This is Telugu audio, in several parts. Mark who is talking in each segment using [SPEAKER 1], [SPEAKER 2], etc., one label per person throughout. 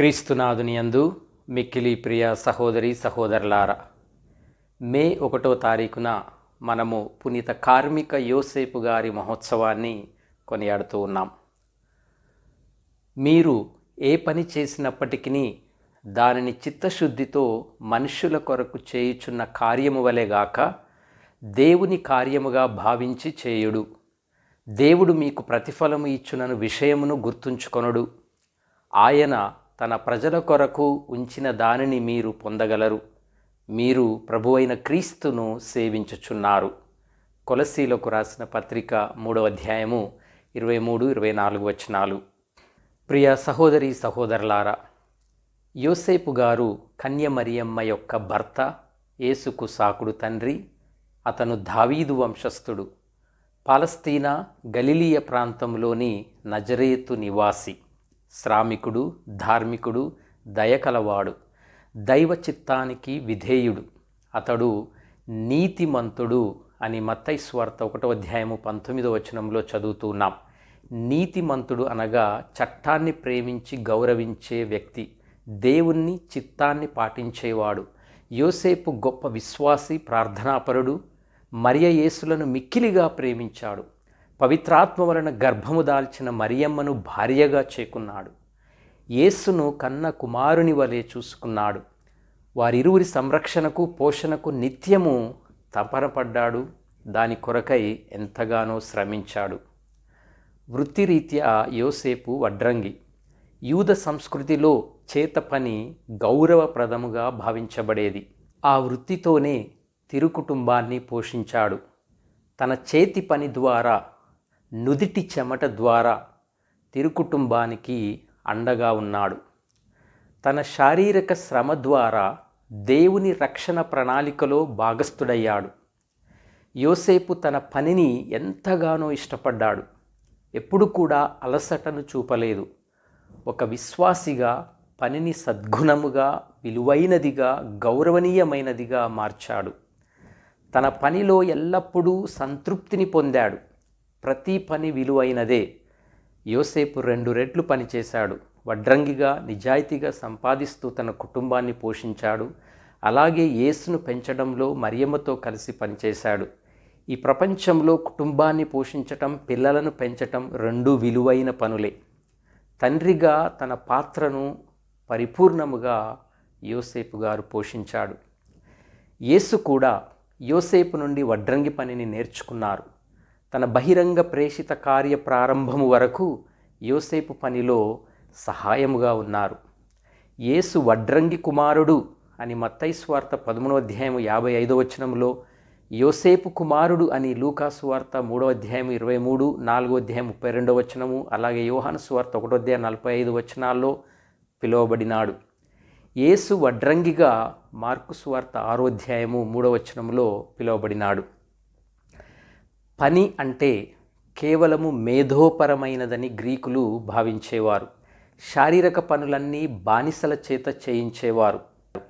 [SPEAKER 1] క్రీస్తునాథుని యందు మిక్కిలి ప్రియ సహోదరి సహోదరులారా మే ఒకటో తారీఖున మనము పునీత కార్మిక యోసేపు గారి మహోత్సవాన్ని కొనియాడుతూ ఉన్నాం. మీరు ఏ పని చేసినప్పటికీ దానిని చిత్తశుద్ధితో మనుష్యుల కొరకు చేయుచున్న కార్యము వలెగాక దేవుని కార్యముగా భావించి చేయుడు. దేవుడు మీకు ప్రతిఫలము ఇచ్చునను విషయమును గుర్తుంచుకొనుడు. ఆయన తన ప్రజల కొరకు ఉంచిన దానిని మీరు పొందగలరు. మీరు ప్రభు అయిన క్రీస్తును సేవించుచున్నారు. కొలసీలకు రాసిన పత్రిక మూడవ అధ్యాయము ఇరవై మూడు ఇరవై నాలుగు వచనాలు. ప్రియ సహోదరి సహోదరులారా యోసేపు గారు కన్య మరియమ్మ యొక్క భర్త యేసుకు సాకుడు తండ్రి అతను దావీదు వంశస్థుడు. పాలస్తీనా గలిలియ ప్రాంతంలోని నజరేతు నివాసి. శ్రామికుడు ధార్మికుడు దయకలవాడు దైవ చిత్తానికి విధేయుడు. అతడు నీతిమంతుడు అని మత్తయి స్వార్త ఒకటో అధ్యాయము పంతొమ్మిదో వచనంలో చదువుతున్నాం నీతిమంతుడు అనగా చట్టాన్ని ప్రేమించి గౌరవించే వ్యక్తి దేవుణ్ణి చిత్తాన్ని పాటించేవాడు. యోసేపు గొప్ప విశ్వాసి ప్రార్థనాపరుడు మరియ యేసులను మిక్కిలిగా ప్రేమించాడు. పవిత్రాత్మ వలన గర్భము దాల్చిన మరియమ్మను భార్యగా చేకున్నాడు. యేసును కన్న కుమారుని వలె చూసుకున్నాడు. వారిరువురి సంరక్షణకు పోషణకు నిత్యము తపనపడ్డాడు. దాని కొరకై ఎంతగానో శ్రమించాడు. వృత్తిరీత్యా యోసేపు వడ్రంగి. యూద సంస్కృతిలో చేత పని గౌరవప్రదముగా భావించబడేది. ఆ వృత్తితోనే తిరుకుటుంబాన్ని పోషించాడు. తన చేతి పని ద్వారా నుదిటి చెమట ద్వారా తిరుకుటుంబానికి అండగా ఉన్నాడు. తన శారీరక శ్రమ ద్వారా దేవుని రక్షణ ప్రణాళికలో భాగస్థుడయ్యాడు. యోసేపు తన పనిని ఎంతగానో ఇష్టపడ్డాడు. ఎప్పుడు కూడా అలసటను చూపలేదు. ఒక విశ్వాసిగా పనిని సద్గుణముగా విలువైనదిగా గౌరవనీయమైనదిగా మార్చాడు. తన పనిలో ఎల్లప్పుడూ సంతృప్తిని పొందాడు. ప్రతి పని విలువైనదే. యోసేపు రెండు రెట్లు పనిచేశాడు వడ్రంగిగా నిజాయితీగా సంపాదిస్తూ తన కుటుంబాన్ని పోషించాడు. అలాగే యేసును పెంచడంలో మరియమ్మతో కలిసి పనిచేశాడు ఈ ప్రపంచంలో కుటుంబాన్ని పోషించటం పిల్లలను పెంచటం రెండు విలువైన పనులే. తండ్రిగా తన పాత్రను పరిపూర్ణముగా యోసేపు గారు పోషించాడు. యేసు కూడా యోసేపు నుండి వడ్రంగి పనిని నేర్చుకున్నారు. తన బహిరంగ ప్రేషిత కార్య ప్రారంభము వరకు యోసేపు పనిలో సహాయముగా ఉన్నారు. యేసు వడ్రంగి కుమారుడు అని మత్తైస్వార్త పదమూడో అధ్యాయం యాభై ఐదో వచనంలో యోసేపు కుమారుడు అని లూకాసువార్త మూడో అధ్యాయం ఇరవై మూడు నాలుగో అధ్యాయం ముప్పై రెండో వచనము అలాగే యోహాను స్వార్త ఒకటో అధ్యాయం నలభై ఐదు వచనాల్లో పిలువబడినాడు. యేసు వడ్రంగిగా మార్కు స్వార్త ఆరో అధ్యాయము మూడో వచనంలో పిలువబడినాడు. పని అంటే కేవలము మేధోపరమైనదని గ్రీకులు భావించేవారు. శారీరక పనులన్నీ బానిసల చేత చేయించేవారు.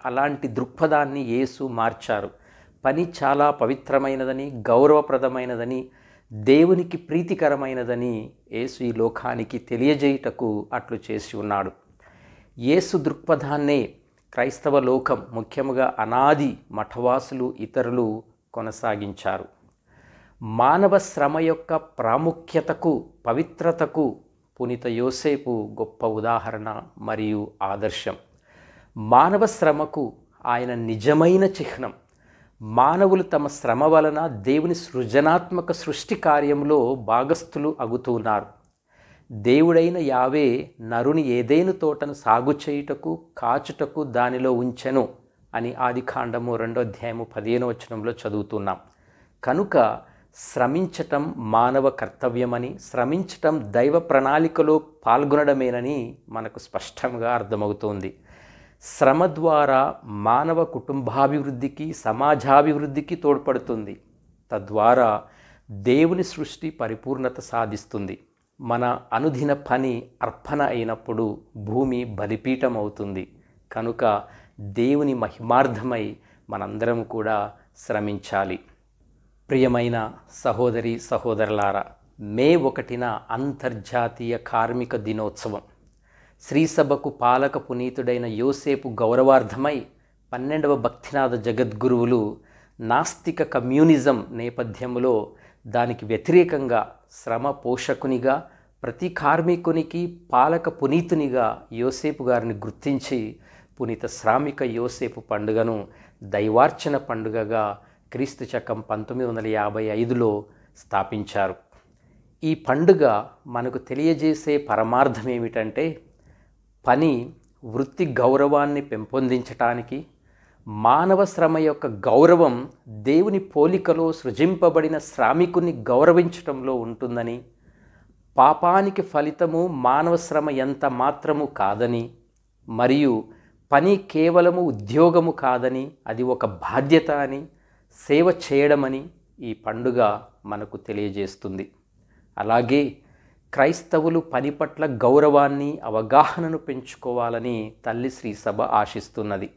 [SPEAKER 1] అలాంటి దృక్పథాన్ని యేసు మార్చారు. పని చాలా పవిత్రమైనదని గౌరవప్రదమైనదని దేవునికి ప్రీతికరమైనదని యేసు ఈ లోకానికి తెలియజేయుటకు అట్లు చేసి ఉన్నాడు. యేసు దృక్పథాన్నే క్రైస్తవ లోకం ముఖ్యముగా అనాది మఠవాసులు ఇతరులు కొనసాగించారు. మానవ శ్రమ యొక్క ప్రాముఖ్యతకు పవిత్రతకు పునీత యోసేపు గొప్ప ఉదాహరణ మరియు ఆదర్శం. మానవ శ్రమకు ఆయన నిజమైన చిహ్నం. మానవులు తమ శ్రమ వలన దేవుని సృజనాత్మక సృష్టి కార్యంలో భాగస్థులు అగుతున్నారు దేవుడైన యావే నరుని ఏదైనా తోటను సాగు చేయుటకు కాచుటకు దానిలో ఉంచెను అని ఆది కాండము రెండో అధ్యాయము పదిహేను వచనంలో చదువుతున్నాం. కనుక శ్రమించటం మానవ కర్తవ్యమని శ్రమించటం దైవ ప్రణాళికలో పాల్గొనడమేనని మనకు స్పష్టంగా అర్థమవుతోంది. శ్రమ ద్వారా మానవ కుటుంబాభివృద్ధికి సమాజాభివృద్ధికి తోడ్పడుతుంది. తద్వారా దేవుని సృష్టి పరిపూర్ణత సాధిస్తుంది. మన అనుదిన పని అర్పణ అయినప్పుడు భూమి బలిపీఠం అవుతుంది కనుక దేవుని మహిమార్థమై మనందరం కూడా శ్రమించాలి. ప్రియమైన సహోదరి సహోదరులారా మే ఒకటిన అంతర్జాతీయ కార్మిక దినోత్సవం. శ్రీసభకు పాలక పునీతుడైన యోసేపు గౌరవార్థమై పన్నెండవ భక్తినాథ జగద్గురువులు నాస్తిక కమ్యూనిజం నేపథ్యంలో దానికి వ్యతిరేకంగా శ్రమ పోషకునిగా ప్రతి కార్మికునికి పాలక పునీతునిగా యోసేపు గారిని గుర్తించి పునీత శ్రామిక యోసేపు పండుగను దైవార్చన పండుగగా క్రీస్తు శకం పంతొమ్మిది వందల యాభై ఐదులో స్థాపించారు. ఈ పండుగ మనకు తెలియజేసే పరమార్థం ఏమిటంటే పని వృత్తి గౌరవాన్ని పెంపొందించటానికి మానవ శ్రమ యొక్క గౌరవం దేవుని పోలికలో సృజింపబడిన శ్రామికుని గౌరవించటంలో ఉంటుందని పాపానికి ఫలితము మానవ శ్రమ ఎంత మాత్రము కాదని మరియు పని కేవలము ఉద్యోగము కాదని అది ఒక బాధ్యత అని సేవ చేయడమని ఈ పండుగ మనకు తెలియజేస్తుంది. అలాగే క్రైస్తవులు పని పట్ల గౌరవాన్ని అవగాహనను పెంచుకోవాలని తల్లి శ్రీ సభ ఆశిస్తున్నది.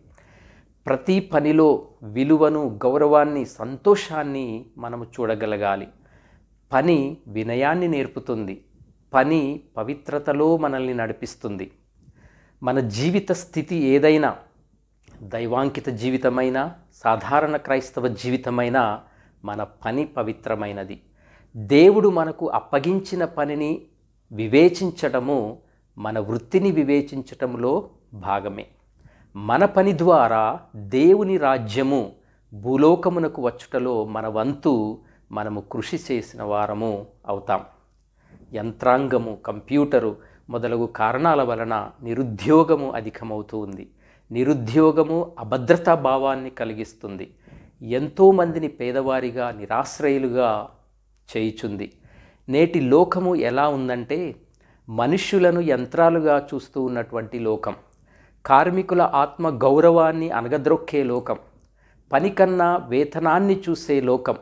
[SPEAKER 1] ప్రతి పనిలో విలువను గౌరవాన్ని సంతోషాన్ని మనము చూడగలగాలి. పని వినయాన్ని నేర్పుతుంది. పని పవిత్రతలో మనల్ని నడిపిస్తుంది. మన జీవిత స్థితి ఏదైనా దైవాంకిత జీవితమైన సాధారణ క్రైస్తవ జీవితమైన మన పని పవిత్రమైనది. దేవుడు మనకు అప్పగించిన పనిని వివేచించటము మన వృత్తిని వివేచించటంలో భాగమే. మన పని ద్వారా దేవుని రాజ్యము భూలోకమునకు వచ్చుటలో మన వంతు మనము కృషి చేసిన వారము అవుతాం. యంత్రాంగము కంప్యూటరు మొదలగు కారణాల వలన నిరుద్యోగము అధికమవుతూ ఉంది. నిరుద్యోగము అభద్రతా భావాన్ని కలిగిస్తుంది. ఎంతోమందిని పేదవారిగా నిరాశ్రయులుగా చేయుచుంది. నేటి లోకము ఎలా ఉందంటే మనుష్యులను యంత్రాలుగా చూస్తూ ఉన్నటువంటి లోకం. కార్మికుల ఆత్మ గౌరవాన్ని అనగద్రొక్కే లోకం. పని కన్నా వేతనాన్ని చూసే లోకం.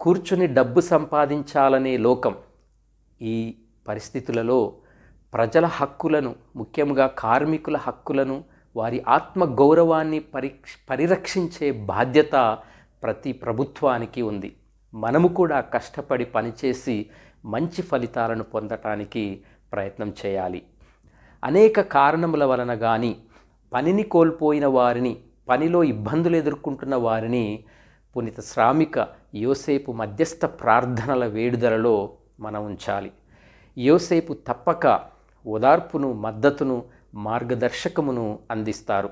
[SPEAKER 1] కూర్చుని డబ్బు సంపాదించాలనే లోకం. ఈ పరిస్థితులలో ప్రజల హక్కులను ముఖ్యంగా కార్మికుల హక్కులను వారి ఆత్మ గౌరవాన్ని పరి పరిరక్షించే బాధ్యత ప్రతి ప్రభుత్వానికి ఉంది. మనము కూడా కష్టపడి పనిచేసి మంచి ఫలితాలను పొందటానికి ప్రయత్నం చేయాలి. అనేక కారణముల వలన కానీ పనిని కోల్పోయిన వారిని పనిలో ఇబ్బందులు ఎదుర్కొంటున్న వారిని పునీత శ్రామిక యోసేపు మధ్యస్థ ప్రార్థనల వేడుదలలో మనం ఉంచాలి. యోసేపు తప్పక ఓదార్పును మద్దతును మార్గదర్శకమును అందిస్తారు.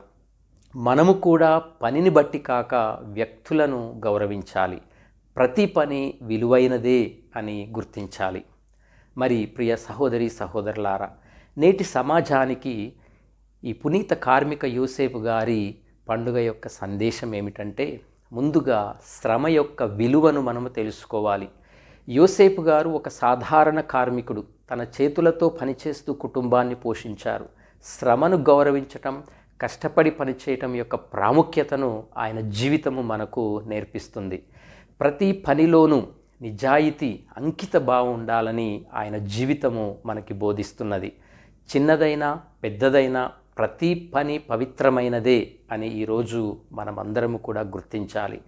[SPEAKER 1] మనము కూడా పనిని బట్టి కాక వ్యక్తులను గౌరవించాలి. ప్రతి పని విలువైనదే అని గుర్తించాలి. మరి ప్రియ సహోదరి సహోదరులారా నేటి సమాజానికి ఈ పునీత కార్మిక యూసేపు గారి పండుగ యొక్క సందేశం ఏమిటంటే ముందుగా శ్రమ యొక్క విలువను మనము తెలుసుకోవాలి. యోసేపు గారు ఒక సాధారణ కార్మికుడు. తన చేతులతో పనిచేస్తూ కుటుంబాన్ని పోషించారు. శ్రమను గౌరవించటం కష్టపడి పనిచేయటం యొక్క ప్రాముఖ్యతను ఆయన జీవితము మనకు నేర్పిస్తుంది. ప్రతి పనిలోనూ నిజాయితీ అంకిత భావం ఉండాలని ఆయన జీవితము మనకి బోధిస్తున్నది. చిన్నదైనా పెద్దదైనా ప్రతి పని పవిత్రమైనదే అని ఈరోజు మనమందరము కూడా గుర్తించాలి.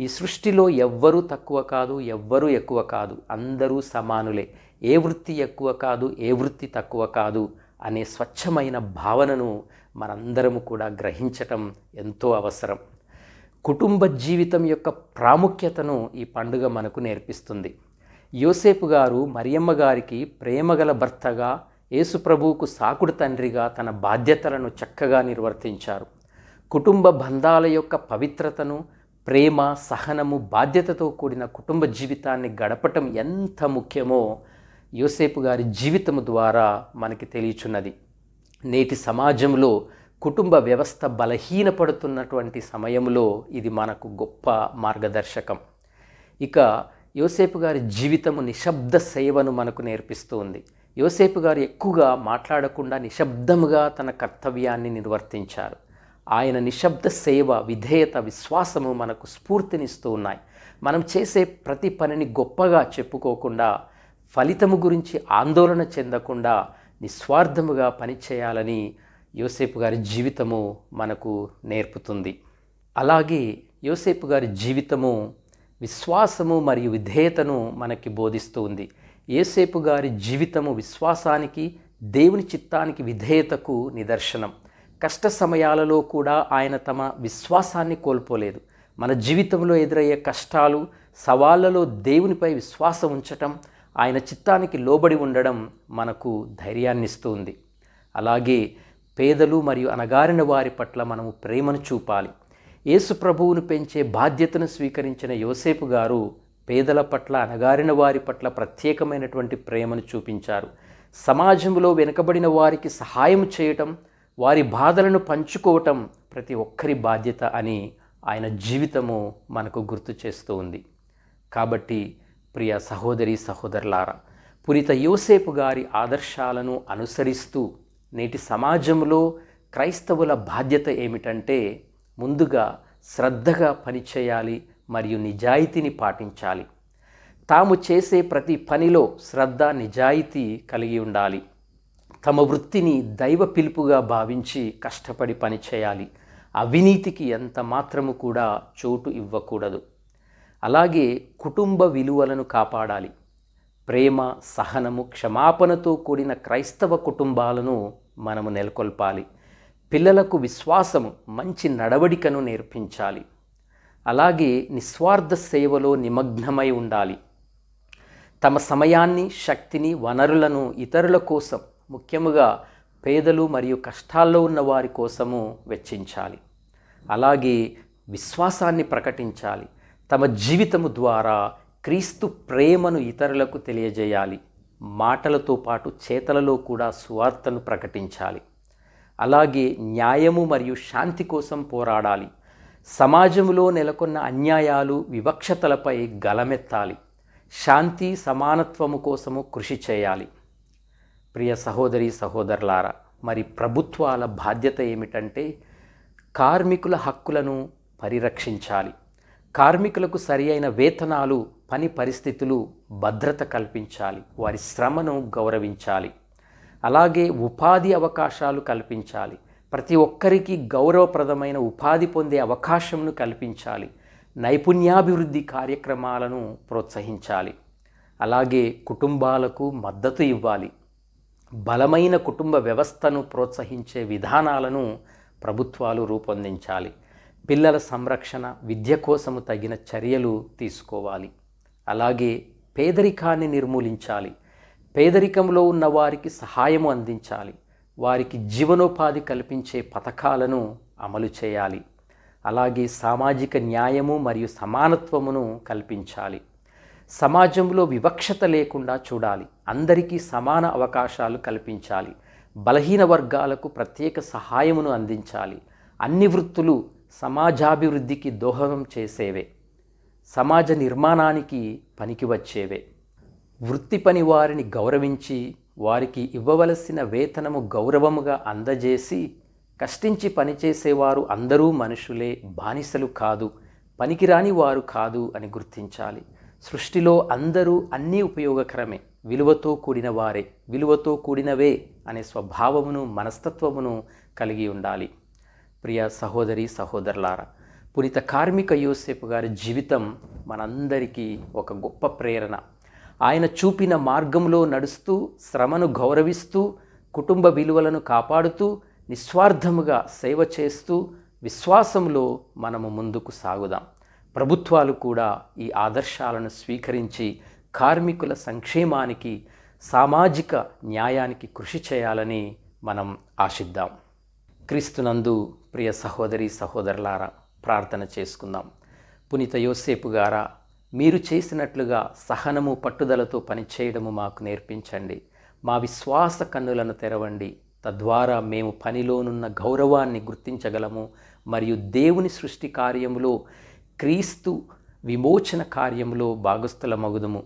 [SPEAKER 1] ఈ సృష్టిలో ఎవ్వరూ తక్కువ కాదు ఎవ్వరూ ఎక్కువ కాదు. అందరూ సమానులే. ఏ వృత్తి ఎక్కువ కాదు ఏ వృత్తి తక్కువ కాదు. అనే స్వచ్ఛమైన భావనను మనందరము కూడా గ్రహించటం ఎంతో అవసరం. కుటుంబ జీవితం యొక్క ప్రాముఖ్యతను ఈ పండుగ మనకు నేర్పిస్తుంది. యోసేపు గారు మరియమ్మ గారికి ప్రేమగల భర్తగా యేసుప్రభువుకు సాకుడు తండ్రిగా తన బాధ్యతలను చక్కగా నిర్వర్తించారు. కుటుంబ బంధాల యొక్క పవిత్రతను ప్రేమ సహనము బాధ్యతతో కూడిన కుటుంబ జీవితాన్ని గడపటం ఎంత ముఖ్యమో యోసేపు గారి జీవితము ద్వారా మనకి తెలియచున్నది. నేటి సమాజంలో కుటుంబ వ్యవస్థ బలహీనపడుతున్నటువంటి సమయంలో ఇది మనకు గొప్ప మార్గదర్శకం. ఇక యోసేపు గారి జీవితము నిశ్శబ్ద సేవను మనకు నేర్పిస్తూ ఉంది యోసేపు గారు ఎక్కువగా మాట్లాడకుండా నిశ్శబ్దముగా తన కర్తవ్యాన్ని నిర్వర్తించారు. ఆయన నిశ్శబ్ద సేవ విధేయత విశ్వాసము మనకు స్ఫూర్తినిస్తూ ఉన్నాయి. మనం చేసే ప్రతి పనిని గొప్పగా చెప్పుకోకుండా ఫలితము గురించి ఆందోళన చెందకుండా నిస్వార్థముగా పనిచేయాలని యోసేపు గారి జీవితము మనకు నేర్పుతుంది. అలాగే యోసేపు గారి జీవితము విశ్వాసము మరియు విధేయతను మనకి బోధిస్తూ ఉంది. యోసేపు గారి జీవితము విశ్వాసానికి దేవుని చిత్తానికి విధేయతకు నిదర్శనం. కష్ట సమయాలలో కూడా ఆయన తమ విశ్వాసాన్ని కోల్పోలేదు. మన జీవితంలో ఎదురయ్యే కష్టాలు సవాళ్ళలో దేవునిపై విశ్వాసం ఉంచటం ఆయన చిత్తానికి లోబడి ఉండడం మనకు ధైర్యాన్నిస్తుంది. అలాగే పేదలు మరియు అనగారిన వారి పట్ల మనము ప్రేమను చూపాలి. యేసు ప్రభువును పెంచే బాధ్యతను స్వీకరించిన యోసేపు గారు పేదల పట్ల అనగారిన వారి పట్ల ప్రత్యేకమైనటువంటి ప్రేమను చూపించారు. సమాజంలో వెనుకబడిన వారికి సహాయం చేయటం వారి బాధలను పంచుకోవటం ప్రతి ఒక్కరి బాధ్యత అని ఆయన జీవితము మనకు గుర్తు చేస్తూ ఉంది కాబట్టి ప్రియ సహోదరి సహోదరులారా పురిత యోసేపు గారి ఆదర్శాలను అనుసరిస్తూ నేటి సమాజంలో క్రైస్తవుల బాధ్యత ఏమిటంటే ముందుగా శ్రద్ధగా పనిచేయాలి మరియు నిజాయితీని పాటించాలి. తాము చేసే ప్రతి పనిలో శ్రద్ధ నిజాయితీ కలిగి ఉండాలి. తమ వృత్తిని దైవ పిలుపుగా భావించి కష్టపడి పనిచేయాలి. అవినీతికి ఎంత మాత్రము కూడా చోటు ఇవ్వకూడదు. అలాగే కుటుంబ విలువలను కాపాడాలి. ప్రేమ సహనము క్షమాపణతో కూడిన క్రైస్తవ కుటుంబాలను మనము నెలకొల్పాలి. పిల్లలకు విశ్వాసము మంచి నడవడికను నేర్పించాలి. అలాగే నిస్వార్థ సేవలో నిమగ్నమై ఉండాలి. తమ సమయాన్ని శక్తిని వనరులను ఇతరుల కోసం ముఖ్యముగా పేదలు మరియు కష్టాల్లో ఉన్న వారి కోసము వెచ్చించాలి. అలాగే విశ్వాసాన్ని ప్రకటించాలి. తమ జీవితము ద్వారా క్రీస్తు ప్రేమను ఇతరులకు తెలియజేయాలి. మాటలతో పాటు చేతలలో కూడా సువార్తను ప్రకటించాలి. అలాగే న్యాయము మరియు శాంతి కోసం పోరాడాలి. సమాజంలో నెలకొన్న అన్యాయాలు వివక్షతలపై గలమెత్తాలి. శాంతి సమానత్వము కోసము కృషి చేయాలి. ప్రియ సహోదరి సహోదరులారా మరి ప్రభుత్వాల బాధ్యత ఏమిటంటే కార్మికుల హక్కులను పరిరక్షించాలి. కార్మికులకు సరి అయిన వేతనాలు పని పరిస్థితులు భద్రత కల్పించాలి. వారి శ్రమను గౌరవించాలి. అలాగే ఉపాధి అవకాశాలు కల్పించాలి. ప్రతి ఒక్కరికి గౌరవప్రదమైన ఉపాధి పొందే అవకాశంను కల్పించాలి. నైపుణ్యాభివృద్ధి కార్యక్రమాలను ప్రోత్సహించాలి. అలాగే కుటుంబాలకు మద్దతు ఇవ్వాలి. బలమైన కుటుంబ వ్యవస్థను ప్రోత్సహించే విధానాలను ప్రభుత్వాలు రూపొందించాలి. పిల్లల సంరక్షణ విద్య కోసము తగిన చర్యలు తీసుకోవాలి. అలాగే పేదరికాన్ని నిర్మూలించాలి. పేదరికంలో ఉన్న వారికి సహాయము అందించాలి. వారికి జీవనోపాధి కల్పించే పథకాలను అమలు చేయాలి. అలాగే సామాజిక న్యాయము మరియు సమానత్వమును కల్పించాలి. సమాజంలో వివక్షత లేకుండా చూడాలి. అందరికీ సమాన అవకాశాలు కల్పించాలి. బలహీన వర్గాలకు ప్రత్యేక సహాయమును అందించాలి. అన్ని వృత్తులు సమాజాభివృద్ధికి దోహదం చేసేవే. సమాజ నిర్మాణానికి పనికి వచ్చేవే. వృత్తి పని వారిని గౌరవించి వారికి ఇవ్వవలసిన వేతనము గౌరవముగా అందజేసి కష్టించి పనిచేసేవారు అందరూ మనుషులే బానిసలు కాదు పనికిరాని వారు కాదు అని గుర్తించాలి. సృష్టిలో అందరూ అన్నీ ఉపయోగకరమే. విలువతో కూడిన వారే విలువతో కూడినవే అనే స్వభావమును మనస్తత్వమును కలిగి ఉండాలి. ప్రియ సహోదరి సహోదరులారా పునిత కార్మిక యోసేపు గారి జీవితం మనందరికీ ఒక గొప్ప ప్రేరణ. ఆయన చూపిన మార్గంలో నడుస్తూ శ్రమను గౌరవిస్తూ కుటుంబ విలువలను కాపాడుతూ నిస్వార్థముగా సేవ చేస్తూ విశ్వాసంలో మనము ముందుకు సాగుదాం. ప్రభుత్వాలు కూడా ఈ ఆదర్శాలను స్వీకరించి కార్మికుల సంక్షేమానికి సామాజిక న్యాయానికి కృషి చేయాలని మనం ఆశిద్దాం. క్రీస్తునందు ప్రియ సహోదరి సహోదరులారా ప్రార్థన చేసుకుందాం. పునీత యోసేపు గారా మీరు చేసినట్లుగా సహనము పట్టుదలతో పనిచేయడము మాకు నేర్పించండి. మా విశ్వాస కన్నులను తెరవండి. తద్వారా మేము పనిలోనున్న గౌరవాన్ని గుర్తించగలము. మరియు దేవుని సృష్టి కార్యములో క్రీస్తు విమోచన కార్యంలో భాగస్థులమగుదుము.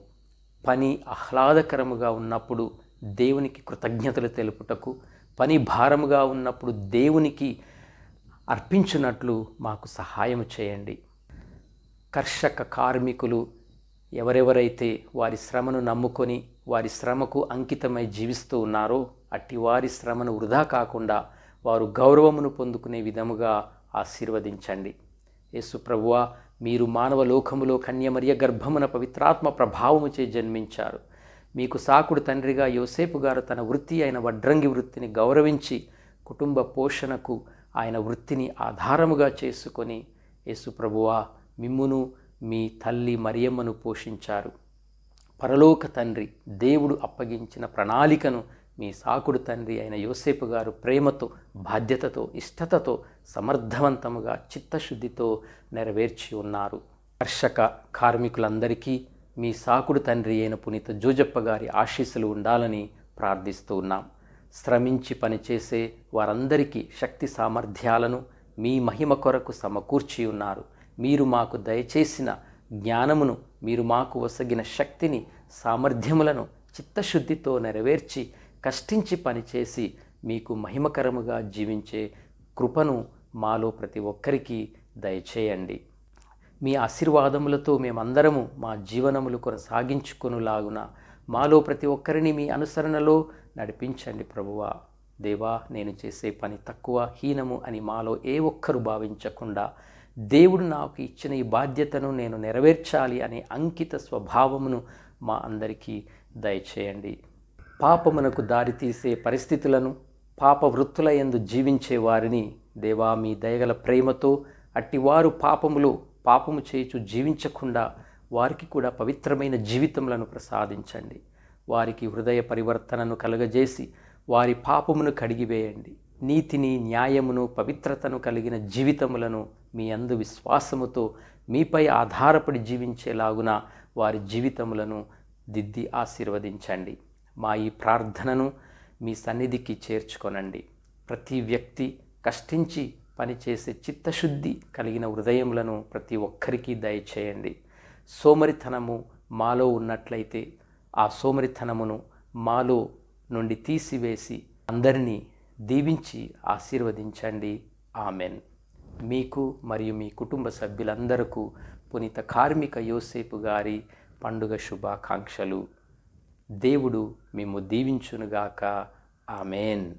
[SPEAKER 1] పని ఆహ్లాదకరముగా ఉన్నప్పుడు దేవునికి కృతజ్ఞతలు తెలుపుటకు పని భారముగా ఉన్నప్పుడు దేవునికి అర్పించినట్లు మాకు సహాయం చేయండి. కర్షక కార్మికులు ఎవరెవరైతే వారి శ్రమను నమ్ముకొని వారి శ్రమకు అంకితమై జీవిస్తూ ఉన్నారో అట్టి వారి శ్రమను వృధా కాకుండా వారు గౌరవమును పొందుకునే విధముగా ఆశీర్వదించండి. యేసుప్రభువా మీరు మానవ లోకములో కన్యమరియ గర్భమున పవిత్రాత్మ ప్రభావముచే జన్మించారు. మీకు సాకుడు తండ్రిగా యోసేపు గారు తన వృత్తి అయిన వడ్రంగి వృత్తిని గౌరవించి కుటుంబ పోషణకు ఆయన వృత్తిని ఆధారముగా చేసుకొని యేసు ప్రభువా మిమ్మును మీ తల్లి మరియమ్మను పోషించారు. పరలోక తండ్రి దేవుడు అప్పగించిన ప్రణాళికను మీ సాకుడు తండ్రి అయిన యోసేపు గారు ప్రేమతో బాధ్యతతో ఇష్టతతో సమర్థవంతముగా చిత్తశుద్ధితో నెరవేర్చి ఉన్నారు. కర్షక కార్మికులందరికీ మీ సాకుడు తండ్రి అయిన పునీత జోజప్ప గారి ఆశీస్సులు ఉండాలని ప్రార్థిస్తూ ఉన్నాం. శ్రమించి పనిచేసే వారందరికీ శక్తి సామర్థ్యాలను మీ మహిమ కొరకు సమకూర్చి ఉన్నారు. మీరు మాకు దయచేసిన జ్ఞానమును మీరు మాకు వసగిన శక్తిని సామర్థ్యములను చిత్తశుద్ధితో నెరవేర్చి కష్టించి పనిచేసి మీకు మహిమకరముగా జీవించే కృపను మాలో ప్రతి ఒక్కరికి దయచేయండి. మీ ఆశీర్వాదములతో మేమందరము మా జీవనములు కొనసాగించుకొనులాగున మాలో ప్రతి ఒక్కరిని మీ అనుసరణలో నడిపించండి ప్రభువా. దేవా నేను చేసే పని తక్కువ హీనము అని మాలో ఏ ఒక్కరు భావించకుండా దేవుడు నాకు ఇచ్చిన ఈ బాధ్యతను నేను నెరవేర్చాలి అనే అంకిత స్వభావమును మా అందరికీ దయచేయండి. పాపమునకు దారితీసే పరిస్థితులను పాప వృత్తుల యందు జీవించే వారిని దేవా మీ దయగల ప్రేమతో అట్టివారు పాపములు పాపము చేయుచు జీవించకుండా వారికి కూడా పవిత్రమైన జీవితములను ప్రసాదించండి. వారికి హృదయ పరివర్తనను కలుగజేసి వారి పాపమును కడిగివేయండి. నీతిని న్యాయమును పవిత్రతను కలిగిన జీవితములను మీ అందు విశ్వాసముతో మీపై ఆధారపడి జీవించేలాగున వారి జీవితములను దిద్ది ఆశీర్వదించండి. మా ఈ ప్రార్థనను మీ సన్నిధికి చేర్చుకొనండి. ప్రతి వ్యక్తి కష్టించి పనిచేసే చిత్తశుద్ధి కలిగిన హృదయములను ప్రతి ఒక్కరికి దయచేయండి. సోమరితనము మాలో ఉన్నట్లయితే ఆ సోమరితనమును మాలో నుండి తీసివేసి అందరినీ దీవించి ఆశీర్వదించండి. ఆమెన్. మీకు మరియు మీ కుటుంబ సభ్యులందరకు పునీత కార్మిక యోసేపు గారి పండుగ శుభాకాంక్షలు. దేవుడు మేము దీవించునుగాక. ఆమెన్.